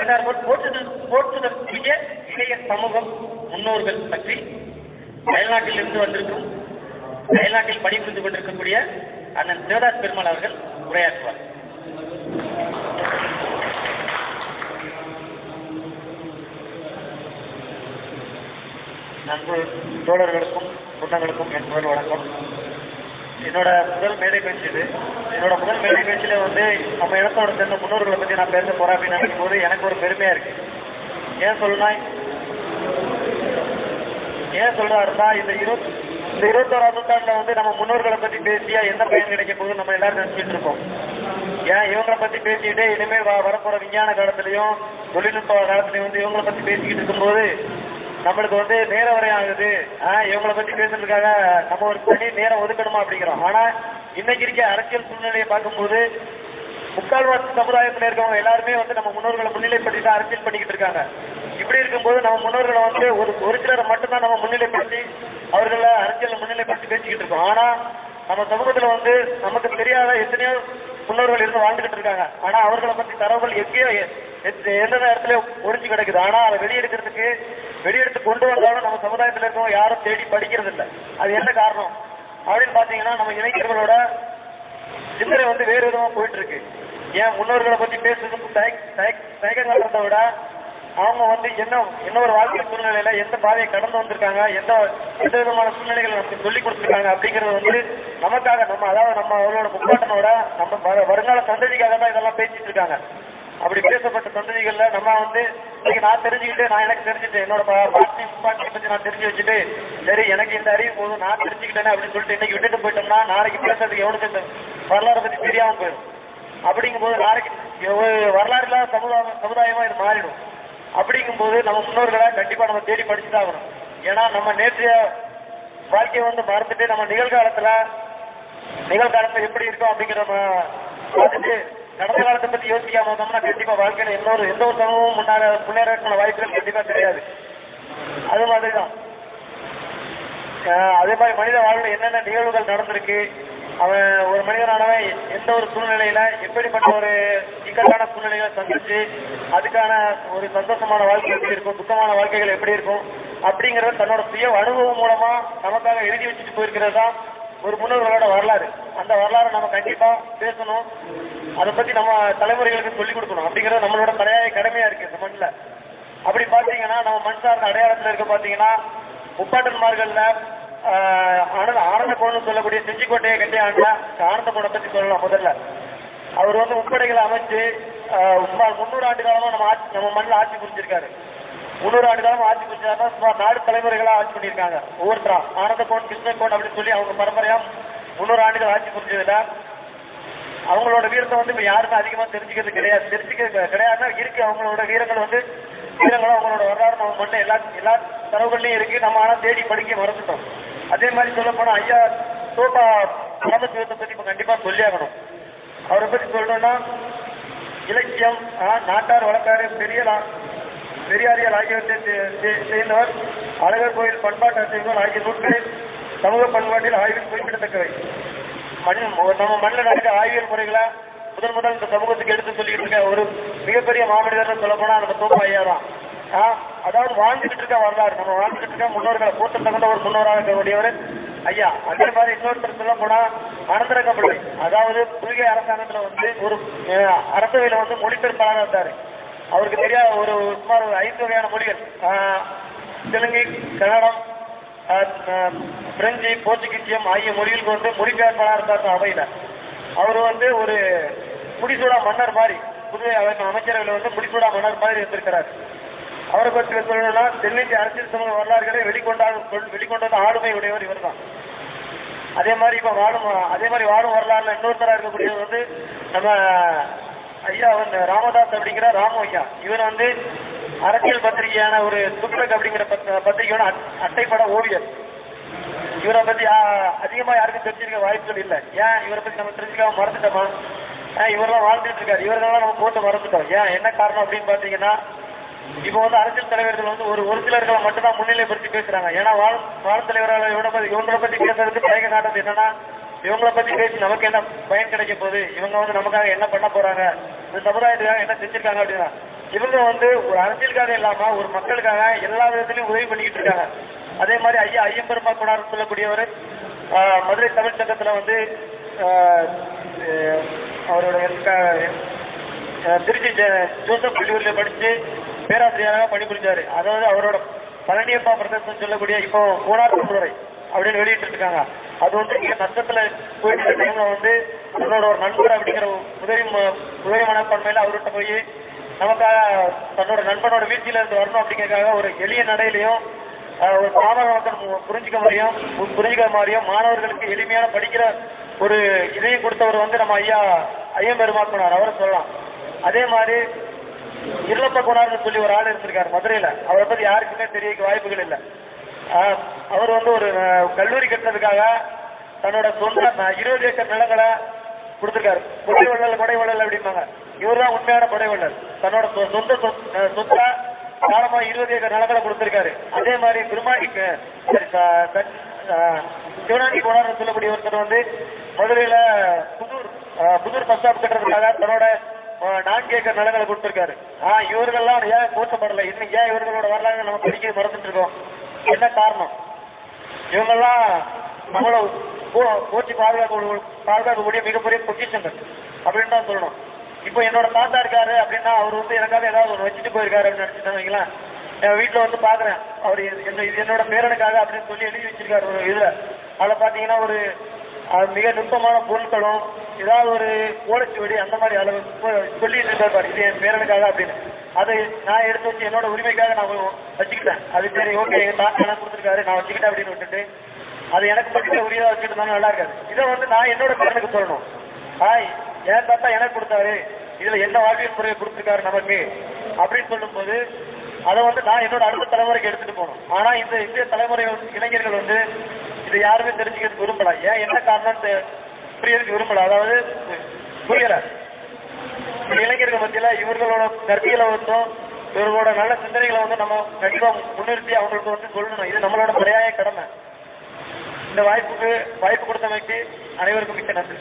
பின்னர் போற்றுதல் போற்றுதற்குரிய இளைய சமூகம் முன்னோர்கள் பற்றி அயல்நாட்டில் இருந்து வந்திருக்கும் அயல்நாட்டில் பணிபுரிந்து கொண்டிருக்கக்கூடிய அண்ணன் சிவதாஸ் பெருமாள் அவர்கள் உரையாற்றுவார். நண்பு தோழர்களுக்கும் சொந்தங்களுக்கும் என் முதல் வணக்கம். என்னோட முதல் மேடை பேச்சு இது. என்னோட முதல் மேடை பேச்சுல வந்து நம்ம இடத்தோட சேர்ந்த முன்னோர்களை பத்தி நான் பேச போறேன் அப்படின்னு நினைக்கும் போது எனக்கு ஒரு பெருமையா இருக்கு. ஏன் சொல்லலாம் ஏன் சொல்றாருன்னா இந்த இருபத்தி இந்த இருபத்தோராம் நூற்றாண்டுல வந்து நம்ம முன்னோர்களை பத்தி பேசியா என்ன பயன் கிடைக்க போகுது நம்ம எல்லாரும் நினைச்சிட்டு இருக்கோம். ஏன் இவங்களை பத்தி பேசிக்கிட்டே இனிமே வ- வரப்போற விஞ்ஞான காலத்திலயும் தொழில்நுட்ப காலத்திலயும் வந்து இவங்களை பத்தி பேசிக்கிட்டு இருக்கும்போது நம்மளுக்கு வந்து நேரம் வரை ஆகுது. இவங்களை பத்தி பேசுறதுக்காக நம்ம ஒரு பண்ணி நேரம் ஒதுக்கணுமா அப்படிங்கிறோம். ஆனா இன்னைக்கு இருக்க அரசியல் சூழ்நிலையை பார்க்கும்போது முக்கால்வாசி சமுதாயத்துல இருக்கவங்க எல்லாருமே வந்து நம்ம முன்னோர்களை முன்னிலைப்படுத்தி தான் அரசியல் பண்ணிக்கிட்டு இருக்காங்க. இப்படி இருக்கும்போது நம்ம முன்னோர்களை வந்து ஒரு ஒரு சிலரை மட்டும்தான் நம்ம முன்னிலைப்படுத்தி அவர்களை அரசியல் முன்னிலைப்படுத்தி பேசிக்கிட்டு இருக்கோம். ஆனா நம்ம சமூகத்துல வந்து நமக்கு தெரியாத எத்தனையோ முன்னோர்கள் இருந்து வாழ்ந்துகிட்டு இருக்காங்க. ஆனா அவர்களை பத்தி தரவுகள் எங்கேயோ எந்த எந்த நேரத்துல ஒளிஞ்சு கிடக்குது. ஆனா அதை வெளியெடுக்கிறதுக்கு வெளியெடுத்து கொண்டு வந்தாலும் நம்ம சமுதாயத்துல இருக்கவங்க யாரும் தேடி படிக்கிறது இல்ல அது என்ன காரணம்? அப்படின்னு பாத்தீங்கன்னா நம்ம இளைஞர்களோட சிந்தனை வந்து வேறு விதமா போயிட்டு இருக்கு ஏன்? முன்னோர்களை பத்தி பேசுறதுக்கு தயக்கங்கள் இருந்த விட அவங்க வந்து என்ன என்ன ஒரு வாழ்க்கை சூழ்நிலையில எந்த பாதையை கடந்து வந்திருக்காங்க எந்த எந்த விதமான சூழ்நிலைகள் நமக்கு சொல்லி கொடுத்துருக்காங்க அப்படிங்கறது வந்து நமக்காக நம்ம அதாவது நம்ம அவரோட முப்பாட்டனோட நம்ம வருங்கால சந்ததிக்காக தான் இதெல்லாம் பேசிட்டு இருக்காங்க. அப்படி பேசப்பட்ட தொண்டதிகள்ல நம்ம வந்து இன்னைக்கு நான் தெரிஞ்சுக்கிட்டு நான் எனக்கு தெரிஞ்சுட்டேன் என்னோட பா- பாட்டி பத்தி நான் தெரிஞ்சு வச்சுட்டு சரி எனக்கு இந்த அறிவு போதும் நான் தெரிஞ்சுக்கிட்டேனே அப்படின்னு சொல்லிட்டு இன்னைக்கு விட்டுட்டு போயிட்டோம்னா நாளைக்கு பேசுறதுக்கு எவனுக்கு இந்த வரலாறு பத்தி தெரியாம போயிடும். அப்படிங்கும்போது நாளைக்கு வரலாறு இல்லாத சமுதாயம் சமுதாயமா இது மாறிடும். அப்படிங்கும்போது நம்ம முன்னோர்களை கண்டிப்பா நம்ம தேடி படிச்சுதான் ஆகணும் ஏன்னா நம்ம நேற்றைய வாழ்க்கையை வந்து மறந்துட்டு நம்ம நிகழ்காலத்துல நிகழ்காலத்துல எப்படி இருக்கும் அப்படிங்கிற நம்ம பார்த்துட்டு கடந்த காலத்தை பத்தி யோசிக்காம வந்தோம்னா கண்டிப்பா வாழ்க்கையில இன்னொரு ஒரு எந்த ஒரு சமூகமும் முன்னாடி முன்னேறக்கான வாய்ப்புகள் கண்டிப்பா கிடையாது. அது மாதிரிதான். அதே மாதிரி மனித வாழ்வில் என்னென்ன நிகழ்வுகள் நடந்திருக்கு அவன் ஒரு மனிதனானவன் எந்த ஒரு சூழ்நிலையில எப்படிப்பட்ட ஒரு இக்கட்டான சூழ்நிலைகளை சந்திச்சு அதுக்கான ஒரு சந்தோஷமான வாழ்க்கை எப்படி இருக்கும் துக்கமான வாழ்க்கைகள் எப்படி இருக்கும் அப்படிங்கறது தன்னோட சுய அனுபவம் மூலமா நமக்காக எழுதி வச்சுட்டு போயிருக்கிறது தான் ஒரு முன்னோர்களோட வரலாறு. அந்த வரலாறை நம்ம கண்டிப்பா பேசணும். அதை பத்தி நம்ம தலைமுறைகளுக்கு சொல்லிக் கொடுக்கணும். அப்படிங்கறது நம்மளோட தலையாய கடமையா இருக்கு இந்த மண்ணில். அப்படி பாத்தீங்கன்னா நம்ம மண் சார்ந்த அடையாளத்துல இருக்க பாத்தீங்கன்னா முப்பாட்டன்மார்கள்ல ஆஹ், ஆனந்த கோணம் சொல்லக்கூடிய செஞ்சிக்கோட்டையை கட்டி ஆண்ட ஆனந்த கோணை பத்தி சொல்லலாம் முதல்ல. அவர் வந்து முப்படைகளை அமைச்சு சுமார் முன்னூறு ஆண்டு காலமா நம்ம ஆட்சி நம்ம மண்ணில் ஆட்சி புரிஞ்சிருக்காரு. முன்னூறு ஆண்டு காலமா ஆட்சி புரிஞ்சாருன்னா சுமார் நாடு தலைமுறைகளா ஆட்சி பண்ணியிருக்காங்க. ஒவ்வொருத்தரா ஆனந்த கோன் கிருஷ்ணன் கோன் அப்படின்னு சொல்லி அவங்க பரம்பரையா முன்னூறு ஆண்டுகள் ஆட்சி புரிஞ்சதுல அவங்களோட வீரத்தை வந்து இப்ப யாருமே அதிகமா தெரிஞ்சுக்கிறது கிடையாது. தெரிஞ்சுக்கிறது கிடையாதுன்னா இருக்கு. அவங்களோட வீரங்கள் வந்து வீரங்களும் அவங்களோட வரலாறு நம்ம மண்ண எல்லா எல்லா தரவுகள்லயும் இருக்கு. நம்ம ஆனா தேடி படிக்க மறந்துட்டோம். அதே மாதிரி சொல்ல போனா ஐயா தோட்டா ராமசிவத்தை பத்தி இப்ப கண்டிப்பா சொல்லி ஆகணும். அவரை பத்தி சொல்லணும்னா இலக்கியம் நாட்டார் வழக்காறு பெரிய பெரியாரியல் ஆகியவற்றை சே- சேர்ந்தவர். அழகர் கோயில் பண்பாட்டு அசைவுகள் ஆகிய நூல்களில் சமூக பண்பாட்டில் ஆய்வில் குறிப்பிடத்தக்கவை. மண் நம்ம மண்ணில் நடக்க ஆய்வியல் முறைகளை முதன் முதல் இந்த சமூகத்துக்கு எடுத்து சொல்லிட்டு இருக்க ஒரு மிகப்பெரிய மாமனிதர் சொல்ல போனா நம்ம தோப்பா ஐயா தான். ஆ, அதாவது வாழ்ந்துகிட்டு இருக்க வரலாறு நம்ம வாழ்ந்துகிட்டு இருக்க முன்னோர்களை போட்ட தகுந்த ஒரு முன்னோராக இருக்கக்கூடியவர் ஐயா. அதே மாதிரி இன்னொருத்தர் சொல்ல போனா அனந்தரங்கப்பிள்ளை அதாவது புதிய அரசாங்கத்துல வந்து ஒரு அரசவையில வந்து மொழிபெயர்ப்பாளராக இருந்தாரு. அவருக்கு தெரியாத ஒரு சுமார் ஒரு ஐந்து வகையான மொழிகள். தெலுங்கு கன்னடம் பிரெஞ்சு போர்ச்சுகீசியம் ஆகிய மொழிகளுக்கு வந்து மொழிபெயர்ப்பாளராக இருந்தார் அவையில. அவர் வந்து ஒரு முடிசூடா மன்னர் மாதிரி புதுவை அமைச்சரவையில் வந்து முடிசூடா மன்னர் மாதிரி இருந்திருக்கிறார். அவரை பற்றி சொல்லணும்னா தென்னிந்திய அரசியல் சமூக வரலாறுகளை வெளிக்கொண்டா வெளிக்கொண்டு வந்த ஆளுமை உடையவர் இவர்தான் அதே மாதிரி இப்ப வாழும் அதே மாதிரி வாழும் வரலாறுல இன்னொருத்தரா இருக்கக்கூடியவர் வந்து நம்ம ஐயா வந்து ராமதாஸ் அப்படிங்கிற ராமு ஐயா. இவர் வந்து அரசியல் பத்திரிகையான ஒரு துக்ளக் அப்படிங்கிற பத்- பத்திரிகையோட அட்- அட்டைப்பட ஓவியர். இவரை பத்தி அதிகமா யாருக்கும் தெரிஞ்சிருக்க வாய்ப்புகள் இல்ல. ஏன் இவரை பத்தி நம்ம தெரிஞ்சுக்காம மறந்துட்டோமா? இவரெல்லாம் வாழ்ந்துட்டு இருக்காரு இவரெல்லாம் நம்ம போட்டு மறந்துட்டோம். ஏன் என்ன காரணம் அப்படின்னு பாத்தீங்கன்னா இப்ப வந்து அரசியல் தலைவர்கள் வந்து ஒரு ஒரு சிலர்களை மட்டும்தான் முன்னிலைப்படுத்தி பேசுறாங்க. ஏன்னா வாழ் வாழ் தலைவரால் இவனை பத்தி இவங்களை பத்தி பேசுறதுக்கு தயக்க காட்டுறது என்னன்னா இவங்களை பத்தி பேசி நமக்கு என்ன பயன் கிடைக்க போகுது? இவங்க வந்து நமக்காக என்ன பண்ண போறாங்க? இந்த சமுதாயத்துக்காக என்ன செஞ்சிருக்காங்க அப்படின்னா இவங்க வந்து ஒரு அரசியலுக்காக இல்லாம ஒரு மக்களுக்காக எல்லா விதத்திலையும் உதவி பண்ணிக்கிட்டு இருக்காங்க. அதே மாதிரி ஐயா ஐயம்பெருமா கொண்டார் சொல்லக்கூடியவர் மதுரை தமிழ் சங்கத்துல வந்து அவரோட அவருடைய க- திருச்சி ஜோசப் கல்லூரியில படிச்சு பேராசிரியராக பணிபுரிஞ்சாரு. அதாவது அவரோட பழனியப்பா பிரதேசம் சொல்லக்கூடிய இப்போ கோனார் முறை அப்படின்னு வெளியிட்டு இருக்காங்க அது வந்து இங்க நஷ்டத்துல போயிட்டு இருக்க டைம்ல வந்து அவரோட ஒரு நண்பர் அப்படிங்கிற உதவி ம- உதவி மனப்பான்மையில அவர்கிட்ட போய் நமக்காக தன்னோட நண்பனோட வீழ்ச்சியில இருந்து வரணும் அப்படிங்கறதுக்காக ஒரு எளிய நடையிலையும் ஒரு பாமர புரிஞ்சுக்க மாதிரியும் புரிஞ்சுக்கிற மாதிரியும் மாணவர்களுக்கு எளிமையான படிக்கிற ஒரு இதையும் கொடுத்தவர் வந்து நம்ம ஐயா ஐயம் பெருமாக்குனார் அவரை சொல்லலாம். அதே மாதிரி இருளப்ப குணார்னு சொல்லி ஒரு ஆள் இருந்திருக்காரு மதுரையில. அவரை பத்தி யாருக்குமே தெரிய வாய்ப்புகள் இல்லை. அவர் வந்து ஒரு கல்லூரி கட்டினதுக்காக தன்னோட சொந்த இருபது ஏக்கர் நிலங்களை கொடுத்திருக்காரு. கொடை வள்ளல் கொடை வள்ளல் அப்படிம்பாங்க. இவர் தான் உண்மையான கொடை வள்ளல் தன்னோட சொ- சொந்த சொத்தா காலமா இருபது ஏக்கர் நிலங்களை கொடுத்திருக்காரு. அதே மாதிரி பெருமாடிக்கு சரி, போனார் ஆஹ், சொல்லக்கூடிய ஒருத்தர் வந்து மதுரையில புதூர் புதூர் பஸ் ஸ்டாப் கட்டுறதுக்காக தன்னோட நான்கு ஏக்கர் நிலங்களை கொடுத்திருக்காரு. ஆஹ் இவர்கள்லாம் ஏன் கூட்டப்படல இன்னும் ஏன் இவர்களோட வரலாறு நம்ம படிக்க மறந்துட்டு இருக்கோம்? என்ன காரணம்? இவங்கெல்லாம் நம்மள போட்டி பாதுகாக்க பாதுகாக்கக்கூடிய மிகப்பெரிய பொக்கிஷங்கள். அப்படின்னு தான் சொல்லணும். இப்போ என்னோட தாத்தா இருக்காரு அப்படின்னா அவர் வந்து எனக்காக ஏதாவது ஒன்று வச்சுட்டு போயிருக்காரு அப்படின்னு நினைச்சுட்டு வைங்களேன். என் வீட்டுல வந்து பாக்குறேன். அவர் இது என்னோட பேரனுக்காக அப்படின்னு சொல்லி எழுதி வச்சிருக்காரு ஒரு இதுல. அதுல பாத்தீங்கன்னா ஒரு மிக நுட்பமான பொருட்களும் ஏதாவது ஒரு ஓலைச்சுவடி அந்த மாதிரி அளவு சொல்லிட்டு இருக்காரு பாரு, இது என் பேரனுக்காக அப்படின்னு. அதை நான் எடுத்து வச்சு என்னோட உரிமைக்காக நான் வச்சுக்கிட்டேன். அது சரி ஓகே எங்க தாத்தா என்ன கொடுத்துருக்காரு நான் வச்சுக்கிட்டேன் அப்படின்னு விட்டுட்டு அது எனக்கு மட்டுமே உரியதா வச்சுட்டு இருந்தாலும் நல்லா இருக்காது. இதை வந்து நான் என்னோட பேரனுக்கு சொல்லணும். ஹாய் என் தாத்தா எனக்கு கொடுத்தாரு இதுல என்ன வாழ்வியல் முறையை கொடுத்துருக்காரு நமக்கு? அப்படின்னு சொல்லும்போது அதை வந்து நான் என்னோட அடுத்த தலைமுறைக்கு எடுத்துட்டு போகணும். ஆனா இந்த இந்திய தலைமுறை இளைஞர்கள் வந்து இதை யாருமே தெரிஞ்சுக்கிறது விரும்பல. ஏன் என்ன காரணம் புரியறதுக்கு விரும்பல. அதாவது புரியல. இந்த இளைஞர்கள் மத்தியில இவர்களோட கருத்தியலை வந்தும் இவர்களோட நல்ல சிந்தனைகளை வந்து நம்ம கண்டிப்பா முன்னிறுத்தி அவங்களுக்கு வந்து சொல்லணும். இது நம்மளோட முறையாய கடமை. இந்த வாய்ப்புக்கு வாய்ப்பு கொடுத்தமைக்கு அனைவருக்கும் மிக்க நன்றி.